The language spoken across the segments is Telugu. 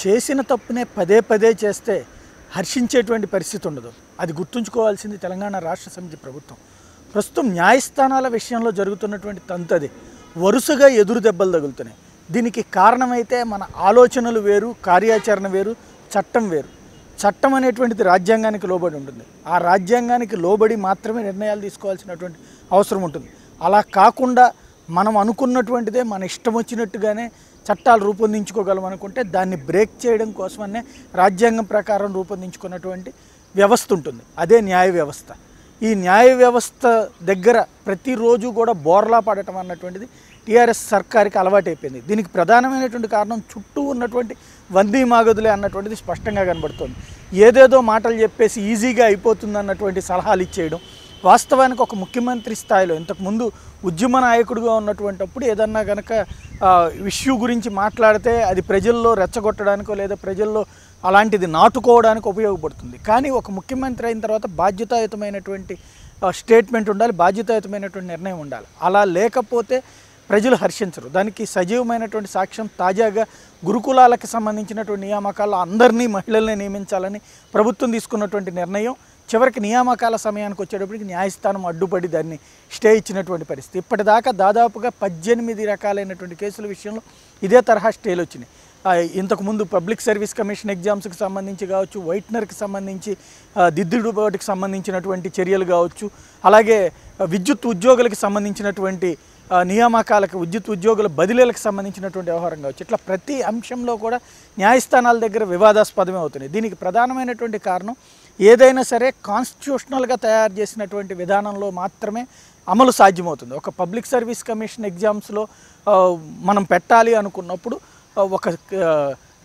చేసిన తప్పునే పదే పదే చేస్తే హర్షించేటువంటి పరిస్థితి ఉండదు. అది గుర్తుంచుకోవాల్సింది తెలంగాణ రాష్ట్ర సమితి ప్రభుత్వం. ప్రస్తుతం న్యాయస్థానాల విషయంలో జరుగుతున్నటువంటి తంతది వరుసగా ఎదురు దెబ్బలు తగులుతున్నాయి. దీనికి కారణమైతే మన ఆలోచనలు వేరు కార్యాచరణ వేరు చట్టం వేరు. చట్టం అనేటువంటిది రాజ్యాంగానికి లోబడి ఉంటుంది. ఆ రాజ్యాంగానికి లోబడి మాత్రమే నిర్ణయాలు తీసుకోవాల్సినటువంటి అవసరం ఉంటుంది. అలా కాకుండా మనం అనుకున్నటువంటిదే మన ఇష్టం వచ్చినట్టుగానే చట్టాలు రూపొందించుకోగలం అనుకుంటే దాన్ని బ్రేక్ చేయడం కోసమనే రాజ్యాంగం ప్రకారం రూపొందించుకున్నటువంటి వ్యవస్థ ఉంటుంది. అదే న్యాయ వ్యవస్థ. ఈ న్యాయ వ్యవస్థ దగ్గర ప్రతిరోజు కూడా బోర్లా పడటం అన్నటువంటిది టీఆర్ఎస్ సర్కార్కి అలవాటైపోయింది. దీనికి ప్రధానమైనటువంటి కారణం చుట్టూ ఉన్నటువంటి వందీ మాగదులే అన్నటువంటిది స్పష్టంగా కనబడుతోంది. ఏదేదో మాటలు చెప్పేసి ఈజీగా అయిపోతుంది అన్నటువంటి సలహాలు ఇచ్చేయడం వాస్తవానికి ఒక ముఖ్యమంత్రి స్థాయిలో ఇంతకుముందు ఉద్యమ నాయకుడిగా ఉన్నటువంటిప్పుడు ఏదన్నా కనుక ఇష్యూ గురించి మాట్లాడితే అది ప్రజల్లో రెచ్చగొట్టడానికో లేదా ప్రజల్లో అలాంటిది నాటుకోవడానికి ఉపయోగపడుతుంది. కానీ ఒక ముఖ్యమంత్రి అయిన తర్వాత బాధ్యతాయుతమైనటువంటి స్టేట్మెంట్ ఉండాలి బాధ్యతాయుతమైనటువంటి నిర్ణయం ఉండాలి. అలా లేకపోతే ప్రజలు హర్షించరు. దానికి సజీవమైనటువంటి సాక్ష్యం తాజాగా గురుకులాలకు సంబంధించినటువంటి నియామకాల్లో అందరినీ మహిళల్ని నియమించాలని ప్రభుత్వం తీసుకున్నటువంటి నిర్ణయం. చివరికి నియామకాల సమయానికి వచ్చేటప్పటికి న్యాయస్థానం అడ్డుపడి దాన్ని స్టే ఇచ్చినటువంటి పరిస్థితి. ఇప్పటిదాకా దాదాపుగా పద్దెనిమిది రకాలైనటువంటి కేసుల విషయంలో ఇదే తరహా స్టేలు వచ్చినాయి. ఇంతకుముందు పబ్లిక్ సర్వీస్ కమిషన్ ఎగ్జామ్స్కి సంబంధించి కావచ్చు వైట్నర్కి సంబంధించి ఆ, సంబంధించినటువంటి చర్యలు కావచ్చు అలాగే విద్యుత్ ఉద్యోగులకు సంబంధించినటువంటి నియామకాలకు విద్యుత్ ఉద్యోగుల బదిలీలకు సంబంధించినటువంటి వ్యవహారం కావచ్చు. ఇట్లా ప్రతి అంశంలో కూడా న్యాయస్థానాల దగ్గర వివాదాస్పదమే అవుతున్నాయి దీనికి ప్రధానమైనటువంటి కారణం ఏదైనా సరే కాన్స్టిట్యూషనల్గా తయారు చేసినటువంటి విధానంలో మాత్రమే అమలు సాధ్యమవుతుంది. ఒక పబ్లిక్ సర్వీస్ కమిషన్ ఎగ్జామ్స్లో మనం పెట్టాలి అనుకున్నప్పుడు ఒక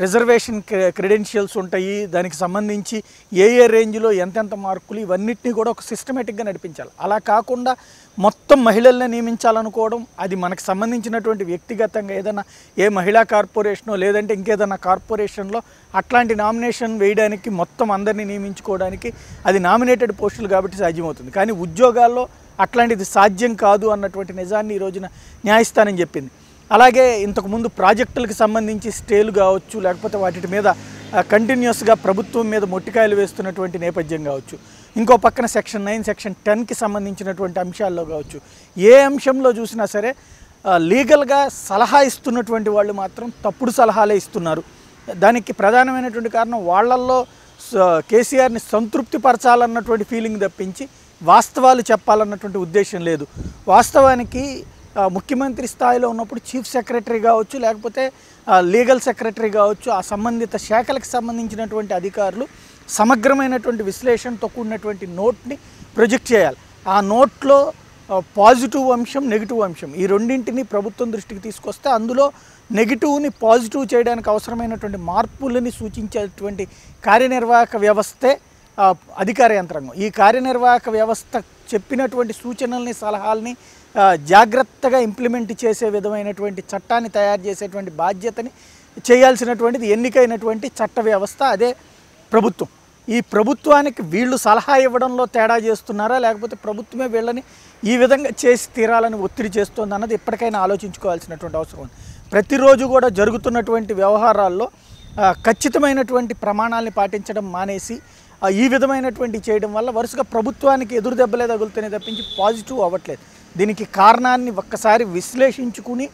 రిజర్వేషన్ క్రెడెన్షియల్స్ ఉంటాయి. దానికి సంబంధించి ఏ ఏ రేంజ్లో ఎంతెంత మార్కులు ఇవన్నిటిని కూడా ఒక సిస్టమేటిక్గా నడిపించాలి. అలా కాకుండా మొత్తం మహిళల్ని నియమించాలనుకోవడం అది మనకు సంబంధించినటువంటి వ్యక్తిగతంగా ఏదైనా ఏ మహిళా కార్పొరేషనో లేదంటే ఇంకేదైనా కార్పొరేషన్లో అట్లాంటి నామినేషన్ వేయడానికి మొత్తం అందరినీ నియమించుకోవడానికి అది నామినేటెడ్ పోస్టులు కాబట్టి సాధ్యమవుతుంది. కానీ ఉద్యోగాల్లో అట్లాంటిది సాధ్యం కాదు అన్నటువంటి నిజాన్ని ఈ రోజున న్యాయస్థానం చెప్పింది. అలాగే ఇంతకుముందు ప్రాజెక్టులకు సంబంధించి స్టేలు కావచ్చు లేకపోతే వాటి మీద కంటిన్యూస్గా ప్రభుత్వం మీద మొట్టికాయలు వేస్తున్నటువంటి నేపథ్యం కావచ్చు. ఇంకో పక్కన సెక్షన్ నైన్ సెక్షన్ టెన్కి సంబంధించినటువంటి అంశాల్లో కావచ్చు. ఏ అంశంలో చూసినా సరే లీగల్గా సలహా ఇస్తున్నటువంటి వాళ్ళు మాత్రం తప్పుడు సలహాలే ఇస్తున్నారు. దానికి ప్రధానమైనటువంటి కారణం వాళ్ళల్లో కేసీఆర్ని సంతృప్తిపరచాలన్నటువంటి ఫీలింగ్ తప్పించి వాస్తవాలు చెప్పాలన్నటువంటి ఉద్దేశం లేదు. వాస్తవానికి ముఖ్యమంత్రి స్థాయిలో ఉన్నప్పుడు చీఫ్ సెక్రటరీ కావచ్చు లేకపోతే లీగల్ సెక్రటరీ కావచ్చు ఆ సంబంధిత శాఖలకు సంబంధించినటువంటి అధికారులు సమగ్రమైనటువంటి విశ్లేషణతో కూడినటువంటి నోట్ని ప్రొజెక్ట్ చేయాలి. ఆ నోట్లో పాజిటివ్ అంశం నెగిటివ్ అంశం ఈ రెండింటిని ప్రభుత్వం దృష్టికి తీసుకొస్తే అందులో నెగిటివ్ని పాజిటివ్ చేయడానికి అవసరమైనటువంటి మార్పులని సూచించేటువంటి కార్యనిర్వాహక వ్యవస్థే అధికార యంత్రాంగం. ఈ కార్యనిర్వాహక వ్యవస్థ చెప్పినటువంటి సూచనల్ని సలహాలని జాగ్రత్తగా ఇంప్లిమెంట్ చేసే విధమైనటువంటి చట్టాన్ని తయారు చేసేటువంటి బాధ్యతని చేయాల్సినటువంటిది ఎన్నికైనటువంటి చట్ట వ్యవస్థ అదే ప్రభుత్వం. ఈ ప్రభుత్వానికి వీళ్ళు సలహా ఇవ్వడంలో తేడా చేస్తున్నారా? లేకపోతే ప్రభుత్వమే వీళ్ళని ఈ విధంగా చేసి తీరాలని ఒత్తిడి చేస్తుంది అన్నది ఎప్పటికైనా ఆలోచించుకోవాల్సినటువంటి అవసరం ఉంది. ప్రతిరోజు కూడా జరుగుతున్నటువంటి వ్యవహారాల్లో ఖచ్చితమైనటువంటి ప్రమాణాలని పాటించడం మానేసి ఈ విధమైనటువంటి చేయడం వల్ల వరుసగా ప్రభుత్వానికి ఎదురు దెబ్బలే తగులుతూనే తప్పించి పాజిటివ్ అవ్వట్లేదు. దీనికి కారణాన్ని ఒక్కసారి విశ్లేషించుకుని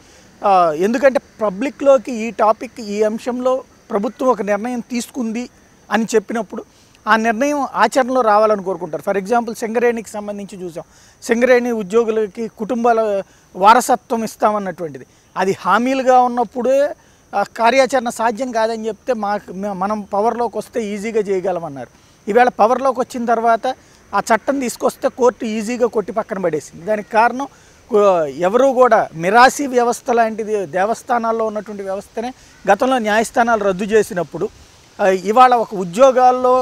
ఎందుకంటే పబ్లిక్లోకి ఈ టాపిక్ ఈ అంశంలో ప్రభుత్వం ఒక నిర్ణయం తీసుకుంది అని చెప్పినప్పుడు ఆ నిర్ణయం ఆచరణలో రావాలని కోరుకుంటారు. ఫర్ ఎగ్జాంపుల్ సింగరేణికి సంబంధించి చూసాం. సింగరేణి ఉద్యోగులకి కుటుంబాల వారసత్వం ఇస్తామన్నటువంటిది. అది హామీలుగా ఉన్నప్పుడే కార్యాచరణ సాధ్యం కాదని చెప్తే మా మనం పవర్లోకి వస్తే ఈజీగా చేయగలమన్నారు. ఈవేళ పవర్లోకి వచ్చిన తర్వాత ఆ చట్టం తీసుకొస్తే కోర్టు ఈజీగా కొట్టి పక్కన పడేసింది. దానికి కారణం ఎవరూ ఎవరు కూడా మిరాసి వ్యవస్థ లాంటిది దేవస్థానాల్లో ఉన్నటువంటి వ్యవస్థనే గతంలో న్యాయస్థానాలు రద్దు చేసినప్పుడు ఇవాళ ఒక ఉద్యోగాల్లో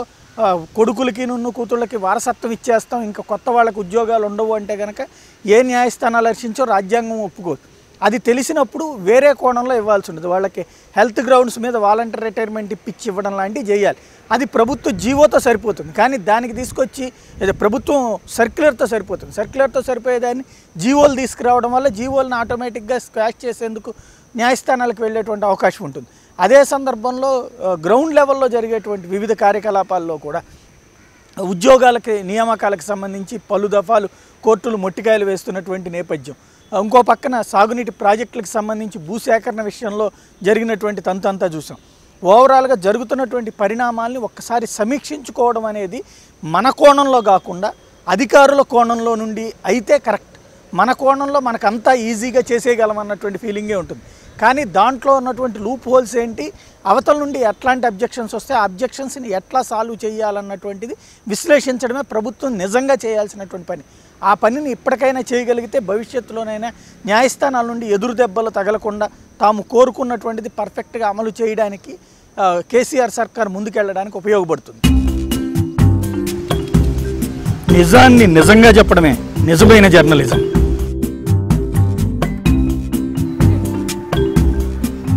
కొడుకులకి నున్ను కూతుళ్ళకి వారసత్వం ఇచ్చేస్తాం ఇంకా కొత్త వాళ్ళకి ఉద్యోగాలు ఉండవు అంటే కనుక ఏ న్యాయస్థానాలు హర్షించో రాజ్యాంగం ఒప్పుకోదు. అది తెలిసినప్పుడు వేరే కోణంలో ఇవ్వాల్సి ఉంటుంది. వాళ్ళకి హెల్త్ గ్రౌండ్స్ మీద వాలంటీర్ రిటైర్మెంట్ ఇప్పించి ఇవ్వడం లాంటివి చేయాలి. అది ప్రభుత్వ జీవోతో సరిపోతుంది. కానీ దానికి తీసుకొచ్చి ఏదో ప్రభుత్వం సర్క్యులర్తో సరిపోతుంది. సర్క్యులర్తో సరిపోయేదాన్ని జీవోలు తీసుకురావడం వల్ల జీవోలను ఆటోమేటిక్గా స్క్వాష్ చేసేందుకు న్యాయస్థానాలకు వెళ్ళేటువంటి అవకాశం ఉంటుంది. అదే సందర్భంలో గ్రౌండ్ లెవెల్లో జరిగేటువంటి వివిధ కార్యకలాపాల్లో కూడా ఉద్యోగాలకి నియామకాలకు సంబంధించి పలు దఫాలు కోర్టులు మొట్టికాయలు వేస్తున్నటువంటి నేపథ్యం. ఇంకో పక్కన సాగునీటి ప్రాజెక్టులకు సంబంధించి భూసేకరణ విషయంలో జరిగినటువంటి తంతు అంతా చూసాం. ఓవరాల్గా జరుగుతున్నటువంటి పరిణామాల్ని ఒక్కసారి సమీక్షించుకోవడం అనేది మన కోణంలో కాకుండా అధికారుల కోణంలో నుండి అయితే కరెక్ట్. మన కోణంలో మనకంతా ఈజీగా చేసేయగలం అన్నటువంటి ఫీలింగే ఉంటుంది. కానీ దాంట్లో ఉన్నటువంటి లూప్ హోల్స్ ఏంటి? అవతల నుండి ఎట్లాంటి అబ్జెక్షన్స్ వస్తే ఆ అబ్జెక్షన్స్ని ఎట్లా సాల్వ్ చేయాలన్నటువంటిది విశ్లేషించడమే ప్రభుత్వం నిజంగా చేయాల్సినటువంటి పని. ఆ పనిని ఇప్పటికైనా చేయగలిగితే భవిష్యత్తులోనైనా న్యాయస్థానాల నుండి ఎదురు దెబ్బలు తగలకుండా తాము కోరుకున్నటువంటిది పర్ఫెక్ట్గా అమలు చేయడానికి కేసీఆర్ సర్కార్ ముందుకెళ్ళడానికి ఉపయోగపడుతుంది. నిజాన్ని నిజంగా చెప్పడమే. నిజమైన జర్నలిజం